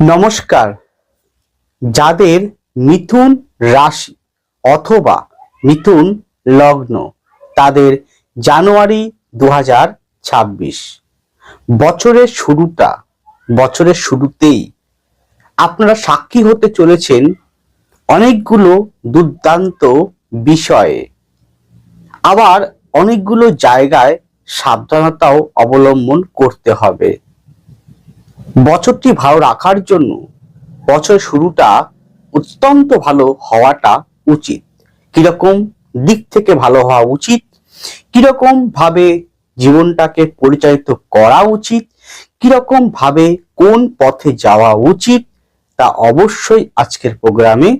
নমস্কার। যাদের মিথুন রাশি অথবা মিথুন লগ্ন, তাদের জানুয়ারি দু বছরের শুরুটা, বছরের শুরুতেই আপনারা সাক্ষী হতে চলেছেন অনেকগুলো দুর্দান্ত বিষয়ে। আবার অনেকগুলো জায়গায় সাবধানতাও অবলম্বন করতে হবে। বছরটি ভালো রাখার জন্য বছর শুরুটা অত্যন্ত ভালো হওয়াটা উচিত। কীরকম দিক থেকে ভালো হওয়া উচিত? কীরকম ভাবে জীবনটাকে পরিচালিত করা উচিত? কীরকম ভাবে কোন পথে যাওয়া উচিত? তা অবশ্যই আজকের প্রোগ্রামে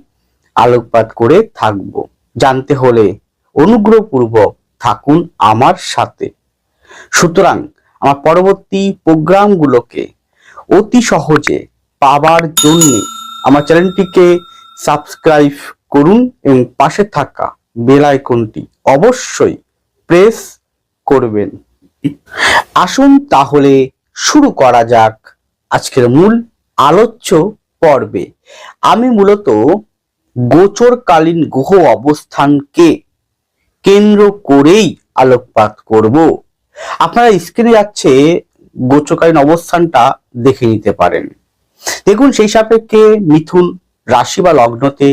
আলোকপাত করে থাকব। জানতে হলে অনুগ্রহপূর্বক থাকুন আমার সাথে। সুতরাং আমার পরবর্তী প্রোগ্রামগুলোকে অতি সহজে পাবার জন্য আমার চ্যানেলটিকে সাবস্ক্রাইব করুন এবং পাশে থাকা বেল আইকনটি অবশ্যই প্রেস করবেন। আসুন তাহলে শুরু করা যাক আজকের মূল আলোচ্য পর্বে। আমি মূলত গোচরকালীন গ্রহ অবস্থানকে কেন্দ্র করেই আলোকপাত করব। আপনারা স্ক্রিনে যাচ্ছে গোচরকালীন অবস্থানটা দেখে নিতে পারেন। দেখুন, সেই সাপেক্ষে মিথুন রাশি বা লগ্নতে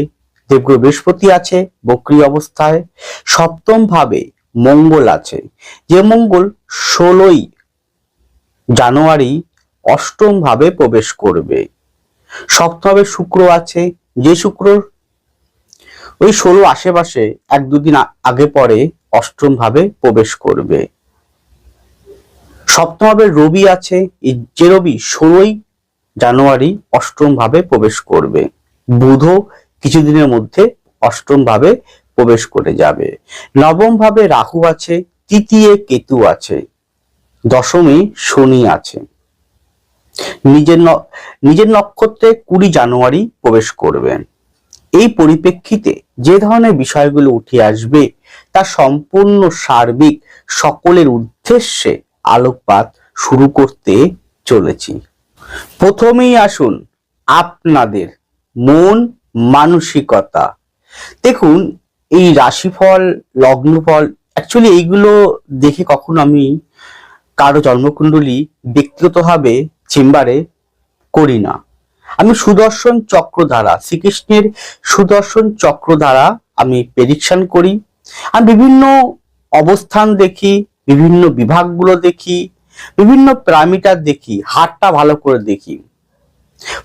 দেবগুরু বৃহস্পতি আছে, বক্রি অবস্থায়। সপ্তম ভাবে মঙ্গল আছে, যে মঙ্গল ষোলোই জানুয়ারি অষ্টম ভাবে প্রবেশ করবে। সপ্তমভাবে শুক্র আছে, যে শুক্র ওই ষোলো আশেপাশে এক দুদিন আগে পরে অষ্টম ভাবে প্রবেশ করবে। সপ্তমভাবে রবি আছে যে রবি ষোলোই জানুয়ারি অষ্টম ভাবে প্রবেশ করবে। বুধও কিছুদিনের মধ্যে অষ্টম ভাবে প্রবেশ করে যাবে। নবম ভাবে রাহু আছে, তৃতীয় কেতু আছে, দশমী শনি আছে। নিজের নিজের নক্ষত্রে কুড়ি জানুয়ারি প্রবেশ করবেন এই পরিপ্রেক্ষিতে যে ধরনের বিষয়গুলো উঠে আসবে, তা সম্পূর্ণ সার্বিক সকলের উদ্দেশ্যে আলোকপাত শুরু করতে চলেছি। প্রথমেই আসুন আপনাদের মন মানসিকতা। দেখুন, এই রাশিফল, লগ্নফল অ্যাকচুয়ালি এইগুলো দেখে কখনো আমি কারও জন্মকুণ্ডলী ব্যক্তিগতভাবে চেম্বারে করি না। আমি সুদর্শন চক্র দ্বারা শ্রীকৃষ্ণের সুদর্শন চক্র দ্বারা আমি প্রেডিকশন করি। আমি বিভিন্ন অবস্থান দেখি বিভিন্ন বিভাগগুলো দেখি, বিভিন্ন প্যারামিটার দেখি হাতটা ভালো করে দেখি।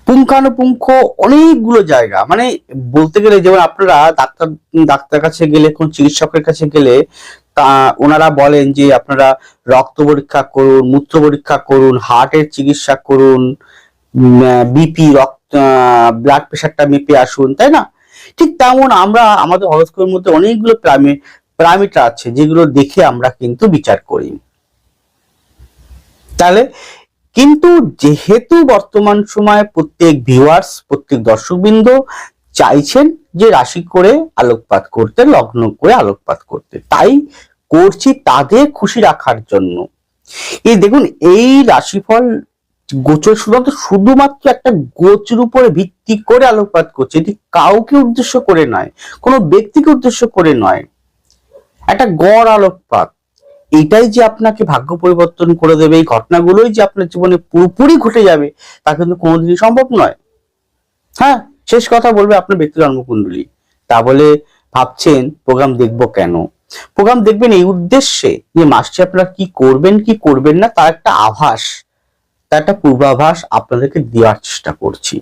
পুঙ্খানুপুঙ্খ অনেকগুলো জায়গা মানে বলতে গেলে যেমন আপনারা ডাক্তার ডাক্তার কাছে গেলে, কোন চিকিৎসকের কাছে গেলে, তা ওনারা বলেন যে আপনারা রক্ত পরীক্ষা করুন, মূত্র পরীক্ষা করুন, হার্টের চিকিৎসা করুন বিপি রক্ত ব্লাড প্রেশারটা মেপে আসুন, তাই না? ঠিক তেমন আমরা, আমাদের হরস্কোপের মধ্যে অনেকগুলো প্যারামিটার আছে যেগুলো দেখে আমরা কিন্তু বিচার করি। তাহলে কিন্তু যেহেতু বর্তমান সময়ে প্রত্যেক ভিউয়ার্স প্রত্যেক দর্শকবৃন্দ চাইছেন যে রাশি করে আলোকপাত করতে, লগ্ন করে আলোকপাত করতে, তাই করছি তাদের খুশি রাখার জন্য। এই দেখুন, এই রাশিফল গোচর শুধুমাত্র শুধুমাত্র একটা গোচর উপরে ভিত্তি করে আলোকপাত করছে, এটি কাউকে উদ্দেশ্য করে নয়, কোনো ব্যক্তিকে উদ্দেশ্য করে নয়। একটা গড় আলোকপাত। এটাই যে আপনাকে ভাগ্য পরিবর্তন করে দেবে, এই ঘটনাগুলোই যে আপনার জীবনে পুরোপুরি ঘটে যাবে, তা কিন্তু কোনোদিনই সম্ভব নয়। হ্যাঁ শেষ কথা বলবে আপনার ব্যক্তি জন্মকুণ্ডলী। তা বলে ভাবছেন, প্রোগ্রাম দেখব কেন? প্রোগ্রাম দেখবেন এই উদ্দেশ্যে যে মাসটি আপনারা কি করবেন কি করবেন না, তার একটা আভাস, তার একটা পূর্বাভাস আপনাদেরকে দেওয়ার চেষ্টা করছি।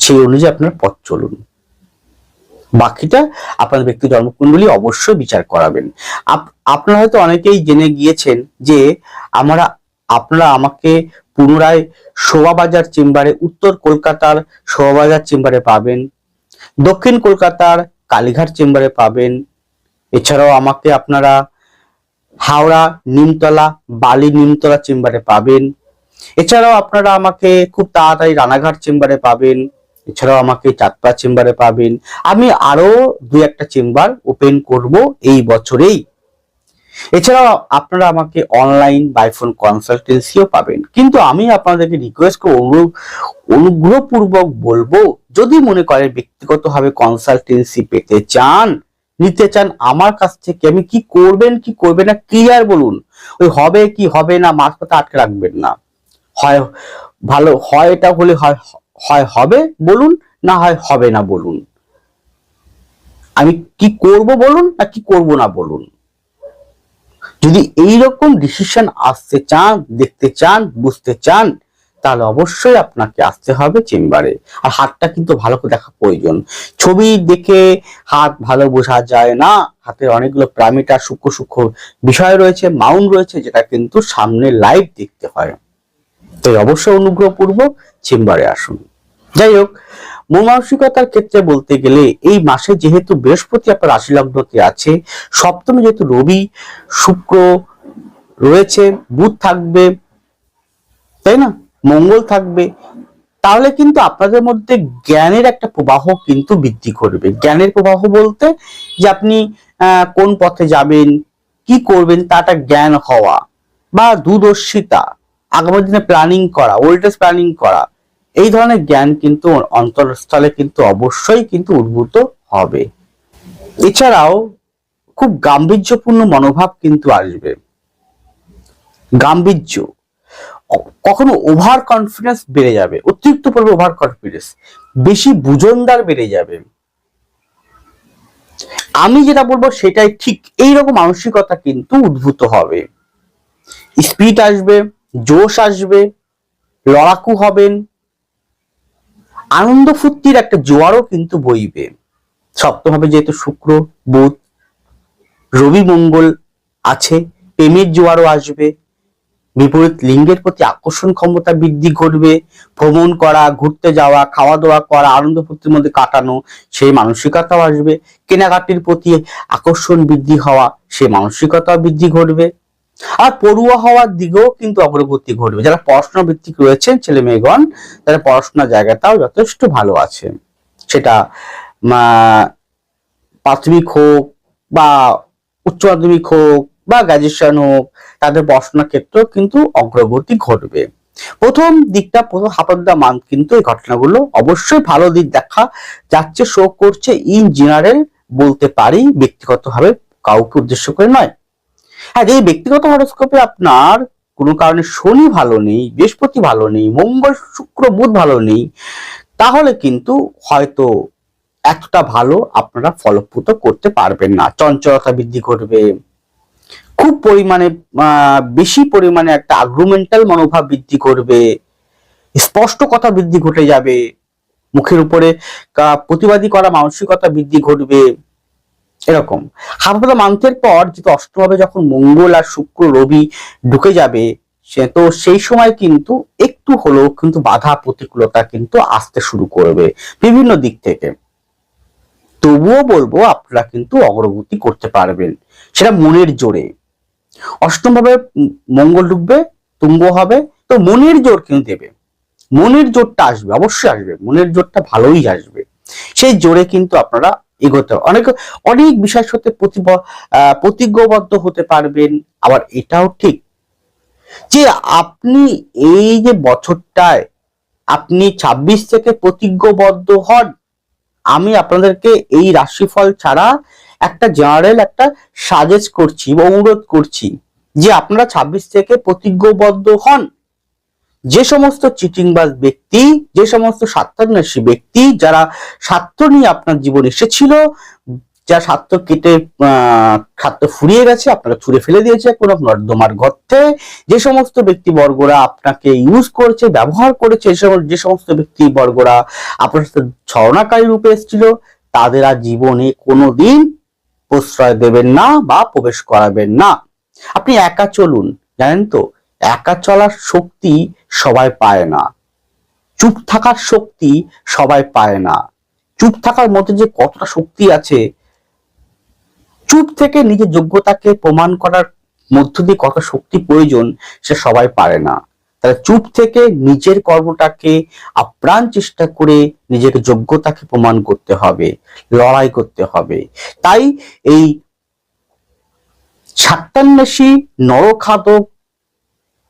সেই অনুযায়ী আপনার পথ চলুন। বাকিটা আপনার ব্যক্তি জন্মকুণ্ডলী অবশ্যই বিচার করাবেন। আপ- আপনারা হয়তো অনেকেই জেনে গিয়েছেন যে আমরা, আপনারা আমাকে পুনরায় শোভাবাজার চেম্বারে, উত্তর কলকাতার শোভাবাজার চেম্বারে পাবেন, দক্ষিণ কলকাতার কালীঘাট চেম্বারে পাবেন, এছাড়াও আমাকে আপনারা হাওড়া, নিমতলা, বালি, নিমতলা চেম্বারে পাবেন, এছাড়াও আপনারা আমাকে খুব তাড়াতাড়ি রানাঘাট চেম্বারে পাবেন এছাড়াও আমাকে চাঁদপাড়া চেম্বারে পাবেন। আমি আরও দুই একটা চেম্বার ওপেন করব এই বছরেই। এছাড়াও আপনারা আমাকে অনলাইন বাইফোন কনসালটেন্সিও পাবেন। কিন্তু আমি আপনাদেরকে রিকোয়েস্ট করে অনুরোধ, অনুগ্রহপূর্বক বলব, যদি মনে করেন ব্যক্তিগতভাবে কনসালটেন্সি পেতে চান, নিতে চান, আমার কাছ থেকে আমি কি করবেন কি করবেন না ক্লিয়ার বলুন। ওই হবে কি হবে না, মাঝপথে আটকে রাখবেন না। হয়, ভালো, হয় এটা হলে হয় হয় হবে বলুন, না হয় হবে না বলুন। আমি কি করব বলুন, না কি করব না বলুন? যদি এই রকম ডিসিশন আসতে চান, দেখতে চান, বুঝতে চান, তাহলে অবশ্যই আপনাকে আসতে হবে চেম্বারে। আর হাতটা কিন্তু ভালো করে দেখা প্রয়োজন। ছবি দেখে হাত ভালো বোঝা যায় না, হাতের অনেকগুলো প্যারামিটার সূক্ষ্ম সূক্ষ্ম বিষয় রয়েছে মাউন্ট রয়েছে, যেটা কিন্তু সামনে লাইভ দেখতে হয়। তাই অবশ্যই অনুগ্রহপূর্বক চেম্বারে আসুন। যাই হোক মানসিকতার ক্ষেত্রে বলতে গেলে এই মাসে যেহেতু বৃহস্পতি আপনার রাশি লগ্নতে আছে, সপ্তমে যেহেতু রবি, শুক্র রয়েছে, বুধ থাকবে, তাই না? মঙ্গল থাকবে, তাহলে কিন্তু আপনাদের মধ্যে জ্ঞানের একটা প্রবাহ কিন্তু বৃদ্ধি করবে। জ্ঞানের প্রবাহ বলতে যে আপনি কোন পথে যাবেন, কি করবেন তাটা জ্ঞান হওয়া বা দূরদর্শিতা। আগামী দিনে প্ল্যানিং করা ওল্ডেজ প্ল্যানিং করা, এই ধরনের জ্ঞান কিন্তু অন্তরস্থলে কিন্তু অবশ্যই কিন্তু উদ্ভূত হবে। এছাড়াও খুব গাম্ভীর্যপূর্ণ মনোভাব কিন্তু আসবে। গাম্ভীর্য, কখনো ওভার কনফিডেন্স বেড়ে যাবে, অতিরিক্ত পরিমাণে ওভার কনফিডেন্স বেশি বুজনদার বেড়ে যাবে। আমি যেটা বলব সেটাই ঠিক, এইরকম মানসিকতা কিন্তু উদ্ভূত হবে। স্পিড আসবে জোশ আসবে, লড়াকু হবেন, আনন্দ ফুর্তির একটা জোয়ারও কিন্তু বইবে। সপ্তমভাবে যেহেতু শুক্র, বুধ, রবি মঙ্গল আছে, প্রেমের জোয়ারও আসবে, বিপরীত লিঙ্গের প্রতি আকর্ষণ ক্ষমতা বৃদ্ধি ঘটবে, ভ্রমণ করা, ঘুরতে যাওয়া খাওয়া দাওয়া করা, আনন্দ ফুর্তির মধ্যে কাটানো, সেই মানসিকতাও আসবে। কেনাকাটির প্রতি আকর্ষণ বৃদ্ধি হওয়া, সেই মানসিকতাও বৃদ্ধি ঘটবে। আর পড়ুয়া হওয়ার দিকেও কিন্তু অগ্রগতি ঘটবে। যারা পড়াশোনা ভিত্তিক রয়েছেন, ছেলে মেয়েগণ, তাদের পড়াশোনার জায়গাটাও যথেষ্ট ভালো আছে। সেটা প্রাথমিক হোক বা উচ্চ মাধ্যমিক হোক বা গ্রাজুয়েশন হোক, তাদের পড়াশোনার ক্ষেত্রেও কিন্তু অগ্রগতি ঘটবে। প্রথম দিকটা, প্রথম হাফ মান্থ কিন্তু এই ঘটনাগুলো অবশ্যই ভালো দিক দেখা যাচ্ছে শো করছে ইন জেনারেল বলতে পারি, ব্যক্তিগতভাবে কাউকে উদ্দেশ্য করে নয়। হ্যাঁ এই ব্যক্তিগত হরস্কোপে আপনার কোনো কারণে শনি ভালো নেই, বৃহস্পতি ভালো নেই, মঙ্গল, শুক্র, বুধ ভালো নেই, তাহলে কিন্তু হয়তো এতটা ভালো আপনারা ফলপ্রদ করতে পারবেন না। চঞ্চলতা বৃদ্ধি করবে খুব পরিমাণে বেশি পরিমাণে একটা আগ্রুমেন্টাল মনোভাব বৃদ্ধি করবে। স্পষ্ট কথা বৃদ্ধি ঘটে যাবে। মুখের উপরে প্রতিবাদী করা মানসিকতা বৃদ্ধি ঘটবে। এরকম। হাফাদা মান্থের পর যেহেতু অষ্টমভাবে যখন মঙ্গল আর শুক্র রবি ঢুকে যাবে তো সেই সময় কিন্তু একটু হলেও কিন্তু বাধা প্রতিকূলতা কিন্তু আসতে শুরু করবে বিভিন্ন দিক থেকে। তবুও বলব আপনারা কিন্তু অগ্রগতি করতে পারবেন, সেটা মনের জোরে। অষ্টম ভাবে মঙ্গল ঢুকবে, তুঙ্গ হবে, তো মনের জোর কিন্তু দেবে। মনের জোরটা আসবে, অবশ্যই আসবে, মনের জোরটা ভালোই আসবে। সেই জোরে কিন্তু আপনারা এগোতে হবে। অনেক অনেক বিষয়ের সাথে প্রতিজ্ঞবদ্ধ হতে পারবেন, আবার এটাও ঠিক যে আপনি এই যে বছরটায় আপনি ২৬ থেকে প্রতিজ্ঞবদ্ধ হন, আমি আপনাদেরকে এই রাশিফল ছাড়া একটা জেনারেল একটা সাজেস্ট করছি বা অনুরোধ করছি যে আপনারা ২৬ থেকে প্রতিজ্ঞবদ্ধ হন যে সমস্ত চিটিংবাজ ব্যক্তি, যে সমস্ত স্বার্থান্বেষী ব্যক্তি, যারা স্বার্থ নিয়ে আপনার জীবন এসেছিল, যা স্বার্থ কেটে স্বার্থ ফুরিয়ে গেছে, আপনারা ছুঁড়ে ফেলে দিয়েছে কোনো নর্দমার গর্তে। যে সমস্ত ব্যক্তি বর্গরা আপনাকে ইউজ করেছে, ব্যবহার করেছে যে সমস্ত- যে সমস্ত ব্যক্তি বর্গরা আপনার সাথে ছলনাকারী রূপে এসেছিল, তাদের আর জীবনে কোনোদিন প্রশ্রয় দেবেন না বা প্রবেশ করাবেন না। আপনি একা চলুন, জানেন তো? একা চলার শক্তি সবাই পায় না। চুপ থাকার শক্তি সবাই পায় না। চুপ থাকার মধ্যে যে কতটা শক্তি আছে, চুপ থেকে নিজের যোগ্যতাকে প্রমাণ করার মধ্য দিয়ে কত শক্তি প্রয়োজন, সে সবাই পারে না। তাহলে চুপ থেকে নিজের কর্মটাকে আপ্রাণ চেষ্টা করে নিজেকে যোগ্যতাকে প্রমাণ করতে হবে, লড়াই করতে হবে। তাই এই সাত্তান্বেষী নরখাদক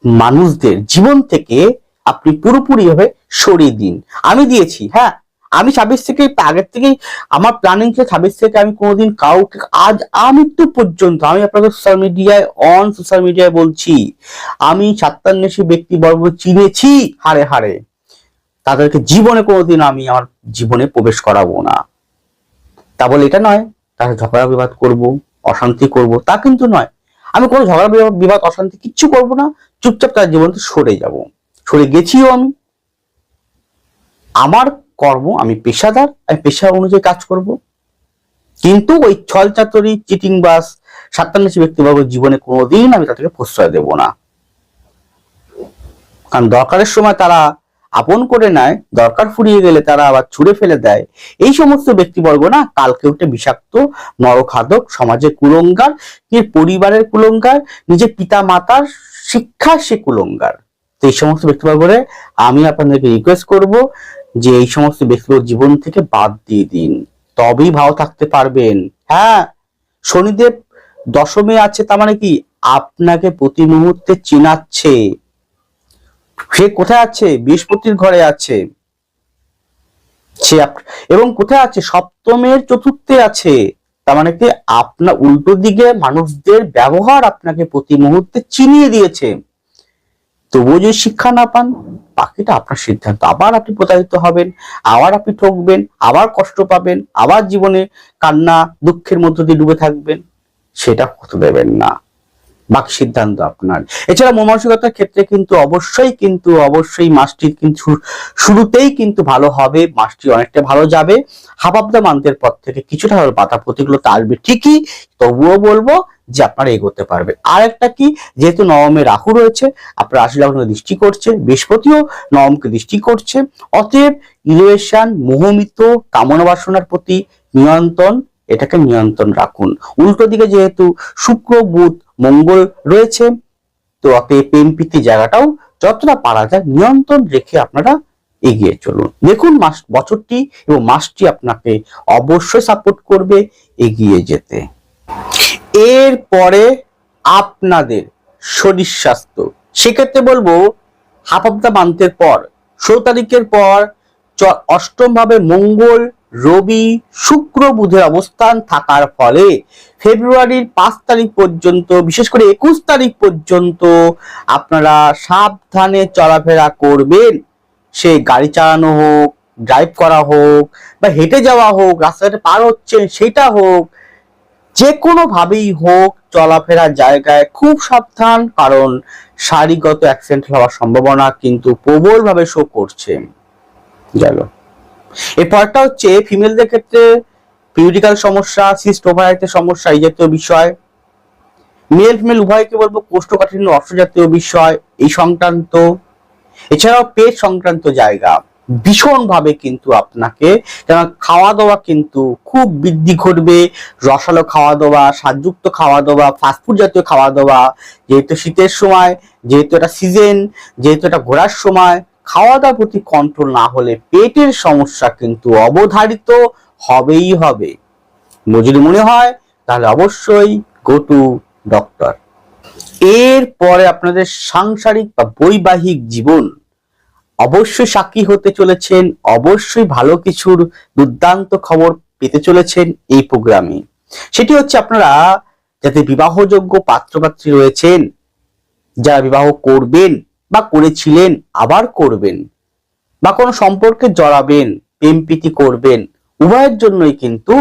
মানুষদের জীবন থেকে আপনি পুরোপুরি ভাবে সরিয়ে দিন। আমি দিয়েছি হ্যাঁ? আমি ছাব্বিশ থেকে, আগের থেকেই আমার প্ল্যানিং ছিল ছাব্বিশ থেকে আমি কোনোদিন কাউকে, আজ আমৃত্যু পর্যন্ত, আমি আপনাদের সোশ্যাল মিডিয়ায় অন সোশ্যাল মিডিয়ায় বলছি, আমি সাত্তান্বেষী ব্যক্তিবর্গ চিনেছি হারে হারে তাদেরকে জীবনে কোনোদিন আমি আমার জীবনে প্রবেশ করাবো না। তা বলে এটা নয়, তার ঝগড়া বিবাদ করব, অশান্তি করব, তা কিন্তু নয়। আমি কোনো ঝগড়া, বিবাদ- অশান্তি কিচ্ছু করব না। চুপচাপ তার জীবন সরে যাব। সরে গেছিও আমি। আমার কর্ম, আমি পেশাদার, আমি পেশা অনুযায়ী কাজ করব। কিন্তু ওই ছল চাতরি, চিটিং বাস সাতান্নশি ব্যক্তিবর্গ জীবনে কোনোদিন আমি তাদেরকে প্রশ্রয় দেব না। কারণ দরকারের সময় তারা আপন করে নেয়, দরকার ফুরিয়ে গেলে তারা আবার ছুড়ে ফেলে দেয়। এই সমস্ত ব্যক্তিবর্গ না কালকে উঠে বিষাক্ত, নরখাদক সমাজের কুলঙ্গার নিজের পরিবারের কুলঙ্গার, নিজের পিতা মাতার শিক্ষার সে কুলঙ্গার। তো এই সমস্ত ব্যক্তিবর্গরে আমি আপনাদেরকে রিকোয়েস্ট করব যে এই সমস্ত ব্যক্তিবর্গ জীবন থেকে বাদ দিয়ে দিন। তবেই ভালো থাকতে পারবেন। হ্যাঁ শনিদেব দশমে আছে, তার মানে কি? আপনাকে প্রতি মুহূর্তে চেনাচ্ছে। সে কোথায় আছে? বৃহস্পতির ঘরে আছে। এবং কোথায় আছে? সপ্তমের চতুর্থে আছে। তার মানে কি? আপনার উল্টো দিকে মানুষদের ব্যবহার আপনাকে প্রতি মুহূর্তে চিনিয়ে দিয়েছে। তবুও যদি শিক্ষা না পান, বাকিটা আপনার সিদ্ধান্ত। আবার আপনি প্রতারিত হবেন, আবার আপনি ঠকবেন, আবার কষ্ট পাবেন, আবার জীবনে কান্না, দুঃখের মধ্য দিয়ে ডুবে থাকবেন, সেটা হতে দেবেন না। বাকি সিদ্ধান্ত আপনার। এছাড়া মনমানসিকতার ক্ষেত্রে কিন্তু অবশ্যই কিন্তু, অবশ্যই মাসটির কিন্তু শুরুতেই কিন্তু ভালো হবে, মাসটি অনেকটা ভালো যাবে। হাবাবদা মান্তের পর থেকে কিছুটা হলেও বাধা প্রতিকূলতা আসবে ঠিকই, তবুও বলব যে আপনারা এগোতে পারবে। আর একটা কি, যেহেতু নবমে রাহু রয়েছে, আপনার রাশি লগ্নে দৃষ্টি করছে বৃহস্পতিও নবমকে দৃষ্টি করছে। অতএব ইলিভেশন মোহমিত, কামনা বাসনার প্রতি নিয়ন্ত্রণ এটাকে নিয়ন্ত্রণ রাখুন। উল্টো দিকে যেহেতু শুক্র, বুধ, মঙ্গল রয়েছে, তো অতএব প্রেম প্রীতি জায়গাটাও যতটা পারা যায় নিয়ন্ত্রণ রেখে আপনারা এগিয়ে চলুন। দেখুন মাস, বছরটি এবং মাসটি আপনাকে অবশ্যই সাপোর্ট করবে এগিয়ে যেতে। এরপরে আপনাদের শরীর স্বাস্থ্য। সেক্ষেত্রে বলব, হাফ অফ দ্য মান্থের পর, ষোলো তারিখের পর অষ্টম ভাবে মঙ্গল রবি শুক্র বুধের অবস্থান থাকার ফলে ফেব্রুয়ারির পাঁচ তারিখ পর্যন্ত, বিশেষ করে একুশ তারিখ পর্যন্ত আপনারা সাবধানে চলাফেরা করবেন। সে গাড়ি চালানো হোক ড্রাইভ করা হোক বা হেঁটে যাওয়া হোক, রাস্তাঘাটে পার হচ্ছেন সেটা হোক যে কোনো ভাবেই হোক চলাফেরার জায়গায় খুব সাবধান, কারণ শারীরগত অ্যাক্সিডেন্ট হওয়ার সম্ভাবনা কিন্তু প্রবলভাবে শো করছে। গেল এরপরটা হচ্ছে ফিমেলদের ক্ষেত্রে পিউরিক্যাল সমস্যা সিস্ট ওভারাইটের সমস্যা এই জাতীয় বিষয়। মেল ফিমেল উভয়কে বলব কোষ্ঠকাঠিন্য অর্থ জাতীয় বিষয়, এই সংক্রান্ত। এছাড়াও পেট সংক্রান্ত জায়গা। ভীষণ ভাবে কিন্তু আপনাকে যেন খাওয়া দাওয়া কিন্তু খুব বৃদ্ধি ঘটবে। রসালো খাওয়া দাওয়া স্বাদযুক্ত খাওয়া দাওয়া ফাস্টফুড জাতীয় খাওয়া দাওয়া যেহেতু শীতের সময়, যেহেতু এটা সিজন যেহেতু এটা ঘোরার সময় খাওয়া দাওয়ার প্রতি কন্ট্রোল না হলে পেটের সমস্যা কিন্তু অবধারিত হবেই হবে। যদি মনে হয়, তাহলে অবশ্যই গো টু ডক্টর এরপরে আপনাদের সাংসারিক বা বৈবাহিক জীবন। অবশ্যই সাক্ষী হতে চলেছেন, অবশ্যই ভালো কিছুর দুর্দান্ত খবর পেতে চলেছেন এই প্রোগ্রামে সেটি হচ্ছে আপনারা যাতে বিবাহযোগ্য পাত্রপাত্রী রয়েছেন, যারা বিবাহ করবেন বা করেছিলেন, আবার করবেন বা কোনো সম্পর্কে জড়াবেন প্রেম করবেন, উভয়ের জন্যই কিন্তু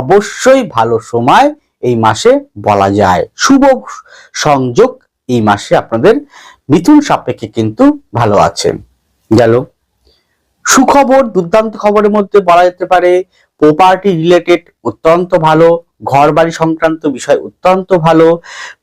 অবশ্যই ভালো সময় এই মাসে বলা যায়। শুভ সংযোগ এই মাসে আপনাদের মিথুন সাপেক্ষে কিন্তু ভালো আছে। গেল। সুখবর, দুর্দান্ত খবরের মধ্যে বলা যেতে পারে প্রপার্টি রিলেটেড অত্যন্ত ভালো ঘর বাড়ি সংক্রান্ত বিষয় অত্যন্ত ভালো,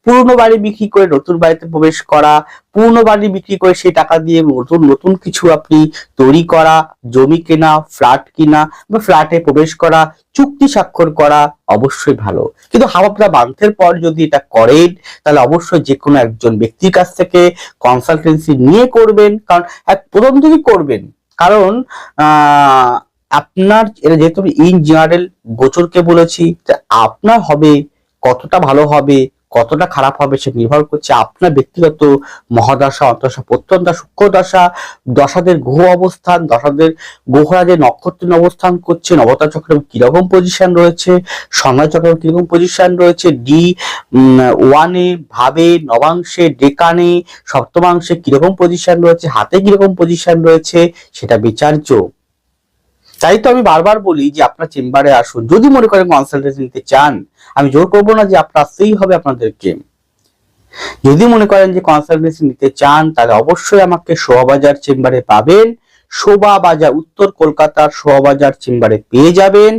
পুরনো বাড়ি বিক্রি করে নতুন বাড়িতে প্রবেশ করা, পুরনো বাড়ি বিক্রি করে সেই টাকা দিয়ে নতুন নতুন কিছু আপনি তৈরি করা, জমি কেনা ফ্ল্যাট কিনা বা ফ্ল্যাটে প্রবেশ করা, চুক্তি স্বাক্ষর করা অবশ্যই ভালো। কিন্তু হাওয়াপড়া বান্থের পর যদি এটা করেন, তাহলে অবশ্যই যে কোনো একজন ব্যক্তির কাছ থেকে কনসালটেন্সি নিয়ে করবেন, কারণ এক প্রথম থেকেই করবেন। কারণ আপনার, এটা যেহেতু ইন জেনারেল গোচরকে বলেছি আপনার হবে, কতটা ভালো হবে, কতটা খারাপ হবে সে নির্ভর করছে আপনার ব্যক্তিগত মহাদশা অন্তশা প্রত্যন্ত সূক্ষ্ম দশা, দশাদের গ্রহ অবস্থান, দশাদের গ্রহরা যে নক্ষত্র অবস্থান করছে, নবতা চক্রের কীরকম পজিশন রয়েছে সংজ্ঞা চক্রের কীরকম পজিশন রয়েছে ডি ওয়ানে ভাবে, নবাংশে, ডেকানে, সপ্তমাংশে কীরকম পজিশন রয়েছে, হাতে কীরকম পজিশন রয়েছে, সেটা বিচার্য তাই তো আমি বারবার বলি যে আপনার চেম্বারে আসুন। যদি মনে করেন কনসালটেন্সি নিতে চান, আমি জোর করব না যে আপনার আসতেই হবে আপনাদেরকে। যদি মনে করেন যে কনসালটেন্সি নিতে চান, তাহলে অবশ্যই আমাকে শোভাবাজার চেম্বারে পাবেন। শোভা বাজার উত্তর কলকাতার শোভাবাজার চেম্বারে পেয়ে যাবেন।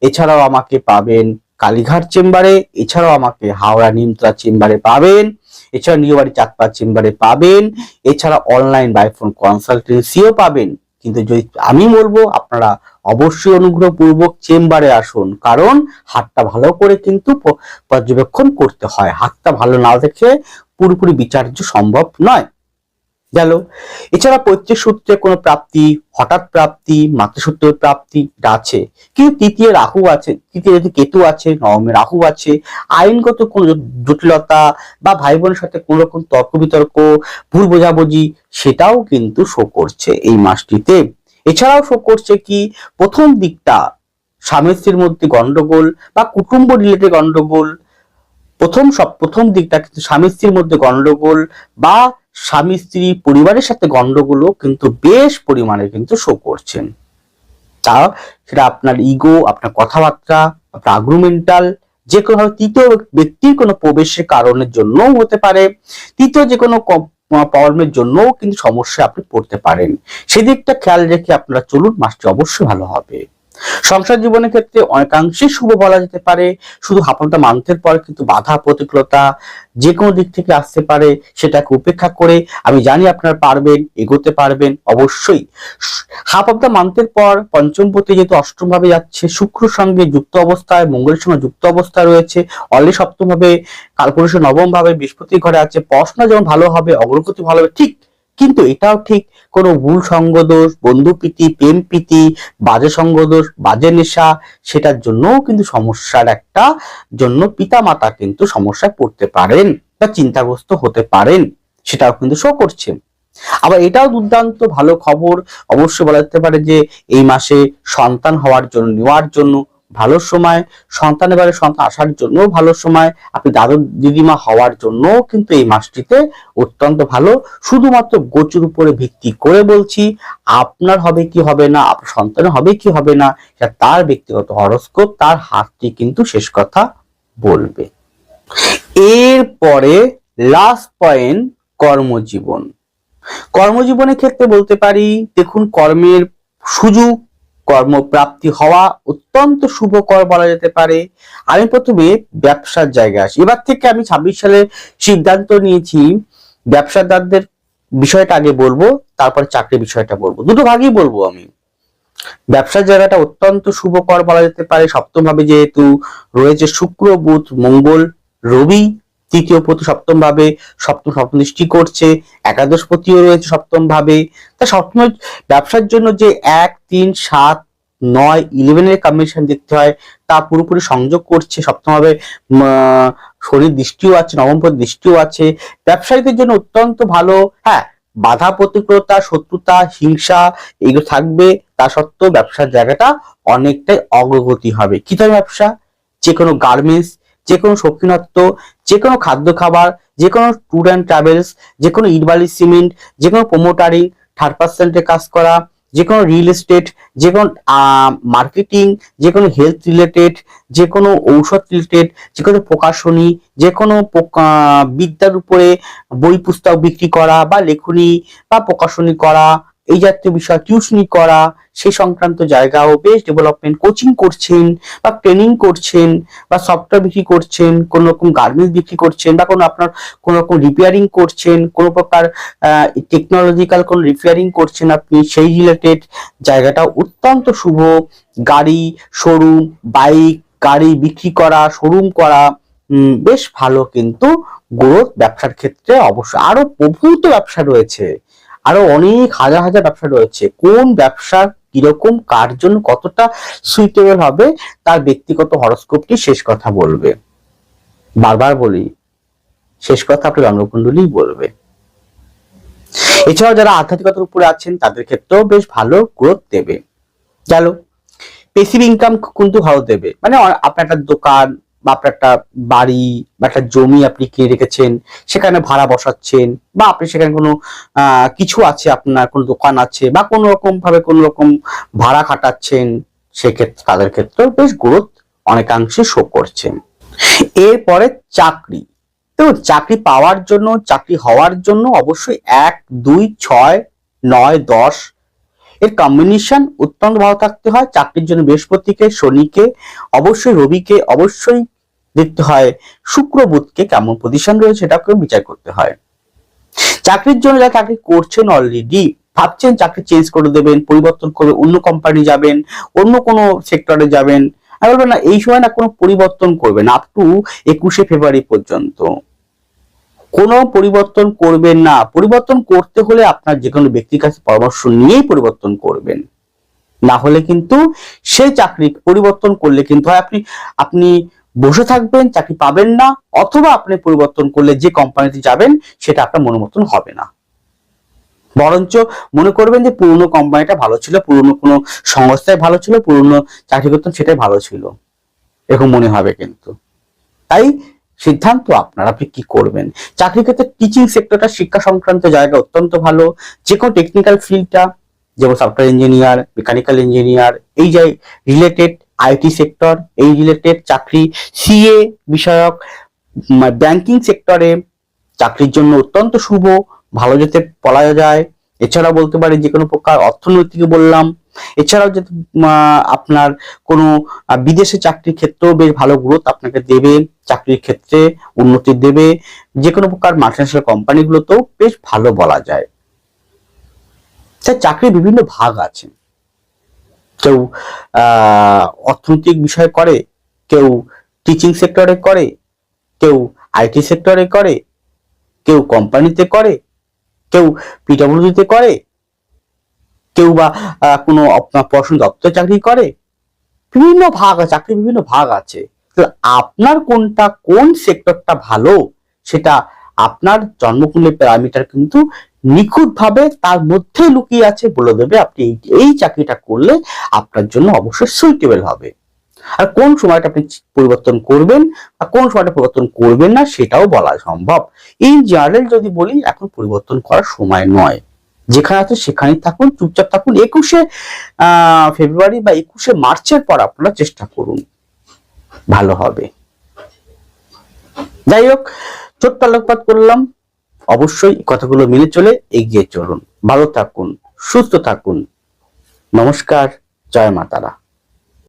এছাড়াও আমাকে পাবেন কালীঘাট চেম্বারে, এছাড়াও আমাকে হাওড়া নিমতলা চেম্বারে পাবেন। এছাড়া নিউবাড়ি চাঁদপাড় চেম্বারে পাবেন। এছাড়া অনলাইন বাইফোন কনসালটেন্সিও পাবেন। কিন্তু যদি আমি বলব, আপনারা অবশ্যই অনুগ্রহপূর্বক চেম্বারে আসুন। কারণ হাতটা ভালো করে কিন্তু পর্যবেক্ষণ করতে হয়। হাতটা ভালো না দেখে পুরোপুরি বিচার্য সম্ভব নয়। গেল। এছাড়া পৈতৃক সূত্রে কোনো প্রাপ্তি, হঠাৎ প্রাপ্তি, মাতৃসূত্রের প্রাপ্তি আছে। কিন্তু তৃতীয় রাহু আছে, তৃতীয় যদি কেতু আছে, নবমে রাহু আছে, আইনগত কোনো জটিলতা বা ভাই বোনের সাথে কোনো রকম তর্ক বিতর্ক ভুল বোঝাবুঝি, সেটাও কিন্তু শো করছে এই মাসটিতে। এছাড়াও শো করছে কি, প্রথম দিকটা স্বামী স্ত্রীর মধ্যে গন্ডগোল বা কুটুম্ব রিলেটেড গন্ডগোল, প্রথম সব, প্রথম দিকটা কিন্তু স্বামী স্ত্রীর মধ্যে গন্ডগোল বা স্বামী, স্ত্রী, পরিবারের সাথে গন্ডগোলও কিন্তু বেশ পরিমাণে কিন্তু শো করছেন। তা সেটা আপনার ইগো আপনার কথাবার্তা, আপনার আগ্রুমেন্টাল যে কোনো তৃতীয় ব্যক্তির কোনো প্রবেশের কারণের জন্য হতে পারে, তৃতীয় যে কোনো প্রবলেমের জন্য কিন্তু সমস্যা আপনি পড়তে পারেন। সেদিকটা খেয়াল রেখে আপনারা চলুন, মাসটি অবশ্যই ভালো হবে। সংসার জীবনের ক্ষেত্রে অনেকাংশেই শুভ বলা যেতে পারে। শুধু হাফামটা মান্থের পর কিন্তু বাধা, প্রতিকূলতা যে কোনো দিক থেকে আসতে পারে, সেটাকে উপেক্ষা করে আমি জানি আপনারা পারবেন, এগোতে পারবেন, অবশ্যই। হাফ অফ দ্য মান্থের পর পঞ্চম পতি যেহেতু অষ্টম ভাবে যাচ্ছে, শুক্র সঙ্গে যুক্ত অবস্থায়, মঙ্গলের সঙ্গে যুক্ত অবস্থায় রয়েছে অলরেডি সপ্তম ভাবে কালপুরুষের নবম ভাবে বৃহস্পতি ঘরে আছে, পড়াশোনা যেমন ভালো হবে, অগ্রগতি ভালো হবে, ঠিক কিন্তু এটাও ঠিক কোনো ভুল সঙ্গদোষ বন্ধুপ্রীতি প্রেম প্রীতি, বাজে সঙ্গদোষ বাজে নেশা, সেটার জন্যও কিন্তু সমস্যার একটা জন্য পিতা মাতা কিন্তু সমস্যায় পড়তে পারেন বা চিন্তাগ্রস্ত হতে পারেন, সেটাও কিন্তু শো করছে। আবার এটাও দুর্দান্ত ভালো খবর, অবশ্যই বলা যেতে পারে যে এই মাসে সন্তান হওয়ার জন্য, নেওয়ার জন্য ভালো সময়, সন্তান এবারে সন্তান আসার জন্য ভালো সময়, আপনি দাদু দিদিমা হওয়ার জন্য কিন্তু এই মাসটিতে অত্যন্ত ভালো। শুধুমাত্র গোচুর উপরে ভিত্তি করে বলছি, আপনার হবে কি হবে না, আপনার সন্তানের হবে কি হবে না তার ব্যক্তিগত হরস্কোপ, তার হাতটি কিন্তু শেষ কথা বলবে। এরপরে লাস্ট পয়েন্ট কর্মজীবন। কর্মজীবনের ক্ষেত্রে বলতে পারি, দেখুন কর্মের সুযোগ কর্মপ্রাপ্তি হওয়া অত্যন্ত শুভকর বলা যেতে পারে। আমি প্রথমে ব্যবসার জায়গায় আসি। এবার থেকে আমি ছাব্বিশ সালে সিদ্ধান্ত নিয়েছি, ব্যবসাদারদের বিষয়টা আগে বলব, তারপর চাকরি বিষয়টা বলব। দুটো ভাগই বলব আমি। ব্যবসার জায়গাটা অত্যন্ত শুভকর বলা যেতে পারে। সপ্তম ভাবে যেহেতু রয়েছে শুক্র, বুধ, মঙ্গল, রবি। তৃতীয় পতি সপ্তম ভাবে সপ্তম সপ্তম দৃষ্টি করছে একাদশ পতিও রয়েছে সপ্তম ভাবে তা সপ্তম ব্যবসার জন্য যে এক তিন সাত নয় ইলেভেনের কম্বিনেশন দেখতে হয় তা পুরোপুরি সংযোগ করছে সপ্তম ভাবে উম, আহ, শনির দৃষ্টিও আছে নবম দৃষ্টিও আছে। ব্যবসায়ীদের জন্য অত্যন্ত ভালো হ্যাঁ বাধা প্রতিকূলতা শত্রুতা হিংসা এগুলো থাকবে। তা সত্ত্বেও ব্যবসার জায়গাটা অনেকটাই অগ্রগতি হবে। কি ব্যবসা? যে কোনো গার্মেন্টস যে কোনো শৌখিনত্ব যে কোনো খাদ্য খাবার যে কোনো ট্যুর অ্যান্ড ট্রাভেলস যে কোনো ইটবালি সিমেন্ট যে কোনো প্রোমোটারিং থার্ড পার্সেন্টে কাজ করা যে কোনো রিয়েল এস্টেট যে কোনো মার্কেটিং যে কোনো হেলথ রিলেটেড যে কোনো ঔষধ রিলেটেড যে কোনো প্রকাশনী যে কোনো বিদ্যার উপরে বই পুস্তক বিক্রি করা বা লেখনী বা প্রকাশনী করা এই জাতীয় বিষয় টিউশনি করা, সে সংক্রান্ত জায়গাও বেশ ডেভেলপমেন্ট কোচিং করছেন বা ট্রেনিং করছেন বা সফটওয়্যার বিক্রি করছেন, কোন রকম গার্মেন্টস বিক্রি করছেন বা কোনো আপনার কোন রকম রিপেয়ারিং করছেন, কোনো প্রকার টেকনোলজিক্যাল কোন রিপেয়ারিং করছেন আপনি, সেই রিলেটেড জায়গাটা অত্যন্ত শুভ। গাড়ি শোরুম বাইক গাড়ি বিক্রি করা শোরুম করা বেশ ভালো কিন্তু গ্রোথ ব্যবসার ক্ষেত্রে অবশ্যই আরও প্রভূত ব্যবসা রয়েছে। আরও অনেক হাজার হাজার ব্যবসা রয়েছে। কোন ব্যবসা কীরকম, কার জন্য কতটা সুইটেবল হবে, তার ব্যক্তিগত হরস্কোপটি শেষ কথা বলবে। বারবার বলি, শেষ কথা আপনার জন্মকুণ্ডলী বলবে। এছাড়াও যারা আধ্যাত্মিকতার উপরে আছেন, তাদের ক্ষেত্রেও বেশ ভালো গ্রোথ দেবে। গেল পেসিভ ইনকাম কিন্তু ভালো দেবে। মানে আপনার একটা দোকান বা আপনার একটা বাড়ি বা একটা জমি আপনি কিনে রেখেছেন, সেখানে ভাড়া বসাচ্ছেন, বা আপনি সেখানে কোনো কিছু আছে আপনার, কোনো দোকান আছে, বা কোনো রকম ভাবে কোনো রকম ভাড়া খাটাচ্ছেন, সেক্ষেত্রে তাদের ক্ষেত্রেও বেশ গ্রোথ অনেকাংশে শো করছে এরপরে চাকরি। তো চাকরি পাওয়ার জন্য, চাকরি হওয়ার জন্য অবশ্যই এক, দুই, ছয়, নয়, দশ, এর কম্বিনেশন অত্যন্ত ভালো থাকতে হয়। চাকরির জন্য বৃহস্পতিকে, শনিকে, অবশ্যই রবিকে, অবশ্যই দেখতে হয় শুক্র বুধকে কেমন পজিশন রয়েছে সেটাকে বিচার করতে হয়। চাকরির জন্য যারা চাকরি করছেন অলরেডি ভাবছেন চাকরি চেঞ্জ করে দেবেন, পরিবর্তন করবে অন্য কোম্পানি যাবেন, অন্য কোনো সেক্টরে যাবেন, আমি বলব না, এই সময় না কোনো পরিবর্তন করবেন আপ টু একুশে ফেব্রুয়ারি পর্যন্ত। কোনো পরিবর্তন করবেন না। পরিবর্তন করতে হলে আপনার যে কোনো ব্যক্তির কাছে পরামর্শ নিয়েই পরিবর্তন করবেন। না হলে কিন্তু সেই চাকরি পরিবর্তন করলে কিন্তু হয় আপনি আপনি বসে থাকবেন, চাকরি পাবেন না, অথবা আপনি পরিবর্তন করলে যে কোম্পানিতে যাবেন, সেটা আপনার মনের মতন হবে না। বরঞ্চ মনে করবেন যে পুরনো কোম্পানিটা ভালো ছিল, পুরনো কোনো সংস্থায় ভালো ছিল, পুরনো চাকরি করতেন, সেটাই ভালো ছিল। এরকম মনে হবে কিন্তু। তাই সিদ্ধান্ত আপনার আপনি কি করবেন? চাকরি ক্ষেত্রে টিচিং সেক্টরটা শিক্ষা সংক্রান্ত জায়গা অত্যন্ত ভালো। যে কোনো টেকনিক্যাল ফিল্ডটা যেমন সফটওয়্যার ইঞ্জিনিয়ার মেকানিক্যাল ইঞ্জিনিয়ার এই যে রিলেটেড আইটি সেক্টর এই রিলেটেড চাকরি সিএ বিষয়ক ব্যাংকিং সেক্টরে চাকরির জন্য অত্যন্ত শুভ, ভালো যেতে বলা যায়। এছাড়াও বলতে পারি যে কোনো প্রকার অর্থনৈতিক বললাম। এছাড়াও যে আপনার কোনো বিদেশে চাকরির ক্ষেত্রেও বেশ ভালো গ্রোথ আপনাকে দেবে, চাকরির ক্ষেত্রে উন্নতি দেবে। যে কোনো প্রকার মাল্টিন্যাশনাল কোম্পানিগুলোতেও বেশ ভালো বলা যায়। স্যার চাকরির বিভিন্ন ভাগ আছে। কেউ অর্থনৈতিক বিষয় করে, কেউ টিচিং সেক্টরে করে, কেউ আইটি সেক্টরে করে, কেউ কোম্পানিতে করে, কেউ পিডব্লিউডিতে করে, কেউ বা কোনো পড়াশোনা দপ্তরে চাকরি করে। বিভিন্ন ভাগ আছে চাকরির বিভিন্ন ভাগ আছে। আপনার কোনটা, কোন সেক্টরটা ভালো, সেটা আপনার জন্মকুণ্ডের প্যারামিটার কিন্তু নিখুঁতভাবে তার মধ্যে লুকিয়ে আছে, বলে দেবে, আপনি এই চাকরিটা করলে আপনার জন্য অবশ্যই সুইটেবল হবে। আর কোন সময়টা আপনি পরিবর্তন করবেন আর কোন সময়টা পরিবর্তন করবেন না, সেটাও বলা সম্ভব। ইন জেনারেল যদি বলি, এখন পরিবর্তন করার সময় নয়। যেখানে আছে সেখানেই থাকুন, চুপচাপ থাকুন। একুশে ফেব্রুয়ারি বা একুশে মার্চের পর আপনারা চেষ্টা করুন। ভালো হবে। যাই হোক, ছোট্ট আলোকপাত করলাম। অবশ্যই কথাগুলো মেনে চলে এগিয়ে চলুন। ভালো থাকুন সুস্থ থাকুন। নমস্কার জয় মাতারা।